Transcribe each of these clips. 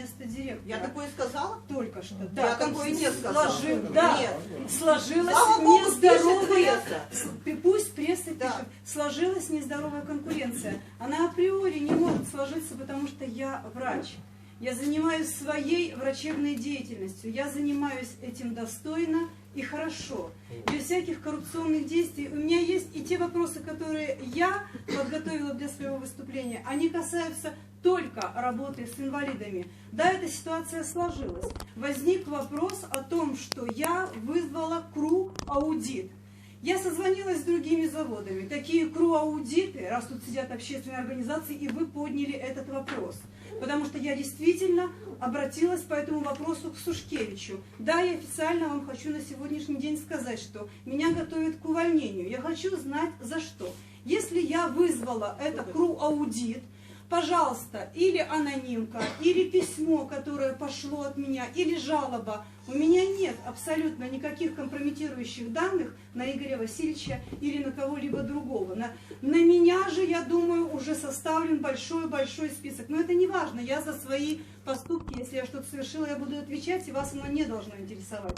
место директора. Я такое сказала? Только что. Я такое не сказала. да, Нет. сложилась Слава нездоровая, пусть пресса Да. пишет, сложилась нездоровая конкуренция. Она априори не может сложиться, потому что я врач. Я занимаюсь своей врачебной деятельностью. Я занимаюсь этим достойно и хорошо. Без всяких коррупционных действий. У меня есть и те вопросы, которые я подготовила для своего выступления. Они касаются только работы с инвалидами. Да, эта ситуация сложилась. Возник вопрос о том, что я вызвала КРУ аудит. Я созвонилась с другими заводами. Такие КРУ-аудиты, раз тут сидят общественные организации, и вы подняли этот вопрос. Потому что я действительно обратилась по этому вопросу к Сушкевичу. Да, я официально вам хочу на сегодняшний день сказать, что меня готовят к увольнению. Я хочу знать за что. Если я вызвала это КРУ-аудит, пожалуйста, или анонимка, или письмо, которое пошло от меня, или жалоба. У меня нет абсолютно никаких компрометирующих данных на Игоря Васильевича или на кого-либо другого. На, на меня же, я думаю, уже составлен большой-большой список. Но это не важно, я за свои поступки, если я что-то совершила, я буду отвечать, и вас оно не должно интересовать.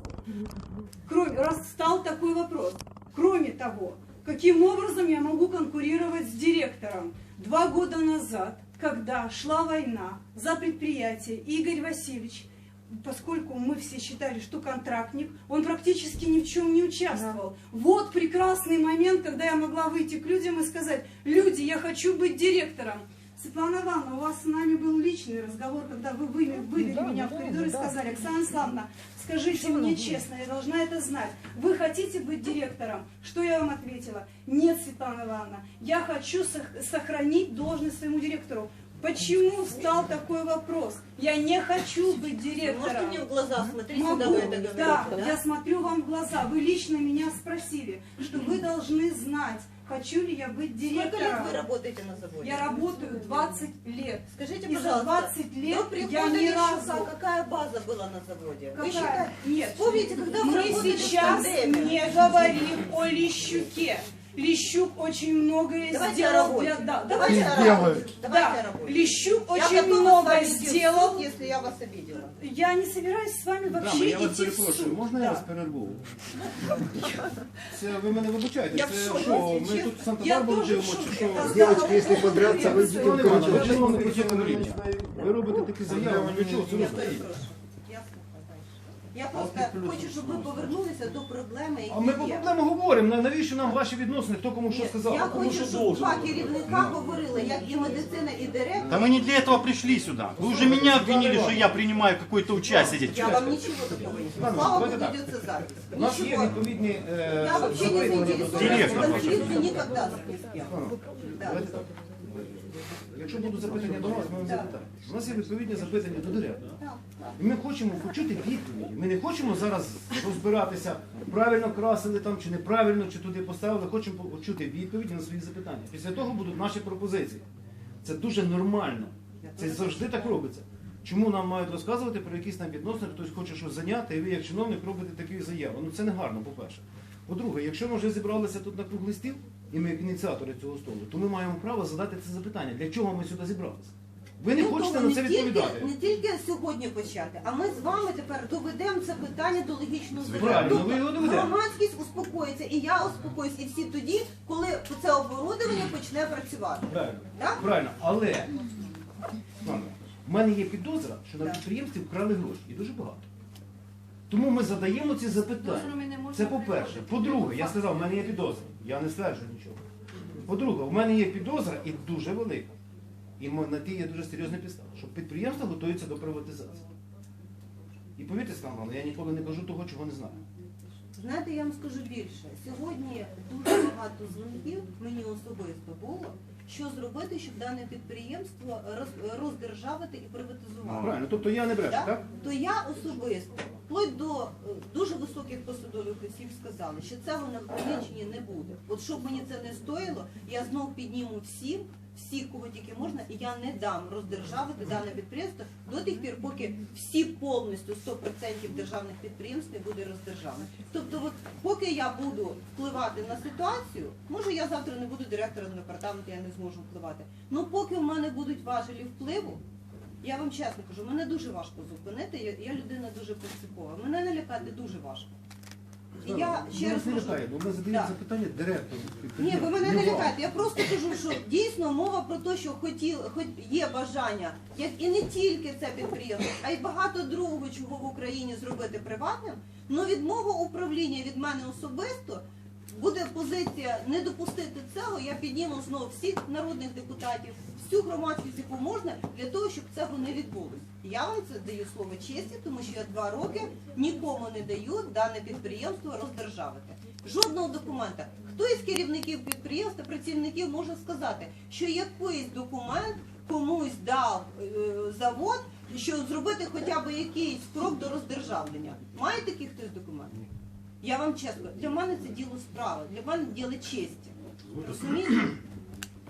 Кроме, раз стал такой вопрос. Кроме того, каким образом я могу конкурировать с директором? Два года назад, когда шла война за предприятие, Игорь Васильевич, поскольку мы все считали, что контрактник, он практически ни в чем не участвовал. Вот прекрасный момент, когда я могла выйти к людям и сказать, люди, я хочу быть директором. Светлана Ивановна, у вас с нами был личный разговор, когда вы вывели, вывели меня в коридор и сказали, Оксана Славна, скажите мне честно, я должна это знать. Вы хотите быть директором? Что я вам ответила? Нет, Светлана Ивановна, я хочу сох- сохранить должность своему директору. Почему встал такой вопрос? Я не хочу быть Можете директором. мне в глаза смотреть, Могу, когда вы это говорите? да, я смотрю вам в глаза. Вы лично меня спросили, что вы должны знать, хочу ли я быть Сколько лет директором. вы работаете на заводе? Я работаю 20 лет. Скажите, И за пожалуйста, 20 лет до прихода я ни Лещука разу... какая база была на заводе? Вы Какая? считаете- Нет. Вспомните, когда вы Мы сейчас не говорим о Лещуке. Лещук очень многое Давайте сделал для... Да, Давайте давайте. Давайте о Да, работе. Лещук Я очень готова с много вами идти в сделал. Я вас обидела. Я не собираюсь с вами Дами, вообще я вас идти в перепрошую, суд. можна я Да. вас перерву? Це ви мене вибачаєте, Я в це шоці, що, ми чесно. тут Я Санта-Барбару дуже в дивимося, шоці. чи що? Я Девочки, если подраться, вы идите в Іване, коридор. ви чому не хочете говорити? Ви робите такі заяви, нічого, це не стоїть. перепрошую. Я слухаю. Я просто хочу, щоб ви повернулися до проблеми, які А ми по є. проблему говоримо, на- навіщо нам ваші відносини, хто кому що Ні, сказав? Я Кому хочу, що щоб должен. два керівника говорили, як і медицина, і Да директор. мы не для этого пришли сюда. Вы уже меня обвинили, что я принимаю какое-то участие здесь. Я вам нічого такого не скажу. Ладно, Слава Богу, давайте так. ведеться запись. У нас є Нічого. відповідні е, Я вообще не запитання до заинтересована Директор в ваш. конфликте никогда с кем. Да. Якщо будуть запитання до вас, ми вам запитаємо. У нас є відповідні запитання до директора. І ми хочемо почути відповіді. Ми не хочемо зараз розбиратися, правильно красили там, чи неправильно, чи туди поставили. Хочемо почути відповіді на свої запитання. Після того будуть наші пропозиції. Це дуже нормально. Це завжди так робиться. Чому нам мають розказувати про якісь там відносини, хтось хоче щось зайняти, і ви як чиновник робите такі заяви. Ну це не гарно, по-перше. По-друге, якщо ми вже зібралися тут на круглий стіл, і ми як ініціатори цього столу, то ми маємо право задати це запитання. Для чого ми сюди зібралися? Ви не Ну, хочете на це не тільки- відповідати. Не тільки сьогодні почати, а ми з вами тепер доведемо це питання до логічного Правильно, Тобто ви його доведете. громадськість успокоїться, і я успокоюсь, і всі тоді, коли це оборудовання почне працювати. Правильно. Так? Правильно, але в мене є підозра, що на Так. підприємстві вкрали гроші і дуже багато. Тому ми задаємо ці запитання. Це по-перше. По-друге, я сказав, в мене є підозра. Я не стверджую нічого. По-друге, в мене є підозра і дуже велика. І на ті є дуже серйозна підстава, що підприємство готується до приватизації. І повірте, Станлана, я ніколи не кажу того, чого не знаю. Знаєте, я вам скажу більше. Сьогодні дуже багато дзвінків мені особисто було, що зробити, щоб дане підприємство роз- роздержавити і приватизувати. Правильно, тобто я не брешу, Так? так? То я особисто, вплоть до е, дуже високих посадових осіб сказали, що цього на Хмельниччині не буде. От щоб мені це не стоїло, я знов підніму всім, всіх, кого тільки можна, і я не дам роздержавити дане підприємство до тих пір, поки всі повністю 100% державних підприємств не буде роздержавлено. Тобто, от поки я буду впливати на ситуацію, може я завтра не буду директором департаменту, я не зможу впливати. Ну поки в мене будуть важелі впливу, Я вам чесно кажу, мене дуже важко зупинити. Я, я людина дуже принципова. Мене налякати дуже важко. І я ще раз не кажу, лякає, бо ми задаємо Да. запитання директору. ні, ви мене не лякаєте. Я просто кажу, що дійсно мова про те, що хотіли, хоч є бажання, як і не тільки це підприємство, а й багато другого, чого в Україні зробити приватним. Ну від мого управління, від мене особисто. Буде позиція не допустити цього. Я підніму знову всіх народних депутатів, всю громадськість, яку можна, для того, щоб цього не відбулося. Я вам це даю слово честі, тому що я два роки нікому не даю дане підприємство роздержавити. Жодного документа. Хто із керівників підприємства, працівників може сказати, що якийсь документ комусь дав е, завод, щоб зробити хоча б якийсь крок до роздержавлення. Має такий хтось документ? Я вам чесно, для мене це діло справи, для мене діло честі. Розумієте?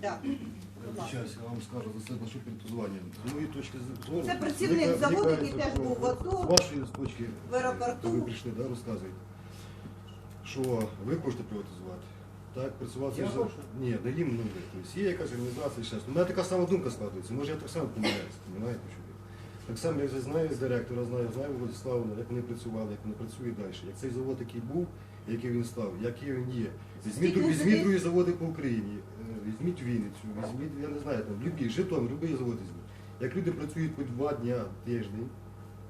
Так. Сейчас я вам скажу за це насчет перетузування. З моєї точки зору... Це працівник мені заводу, який теж був в АТО, З вашої точки, В аеропорту. ви прийшли, да, розказуєте, що ви хочете приватизувати. Так, працювати Я хочу. Ні, не їм ну, тобто є якась організація зараз. У мене така сама думка складається. Може я так само помиляюся, розумієте, що ви? Так само, як я знаю з директора, знаю, знаю Владислава, як вони працювали, як вони працюють далі. Як цей завод, який був, який він став, який він є. Візьміть, Скільки візьміть другі заводи по Україні, е, візьміть Вінницю, візьміть, я не знаю, там, любі, Житомир, любі заводи візьміть. Як люди працюють по два дня тиждень,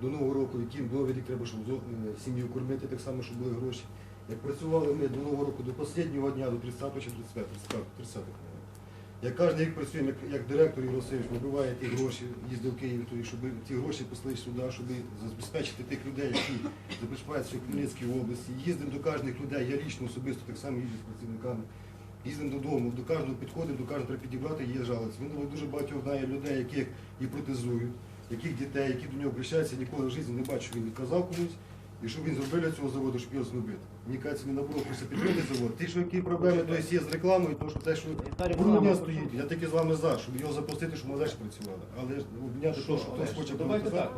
до Нового року, яким рік треба, щоб зо- е, сім'ю кормити, так само, щоб були гроші. Як працювали ми до Нового року, до останнього дня, до 30 чи 35, 30, 30 мабуть. Як кожен рік працюємо, як, як директор Васильович набиває ті гроші, їздив в Київ, тоді, щоб ті гроші послали сюди, щоб забезпечити тих людей, які забезпечують в Хмельницькій області. Їздимо до кожних людей, я лічно особисто так само їжджу з працівниками. Їздимо додому, до кожного підходимо, до кожного треба підібрати, є жалость. Він дуже багатьох знає людей, яких і протезують, яких дітей, які до нього обращаються, ніколи в житті не бачу, він відказав комусь. І щоб він зробив для цього заводу, щоб його зробити. Мені кажеться, він набору хочеться підтримати завод. Ті, що які проблеми то є з рекламою, тому що те, що то стоїть. Я таки з вами за, щоб його запустити, щоб ми далі працювали. Але обняти те, що хтось хоче Давайте так.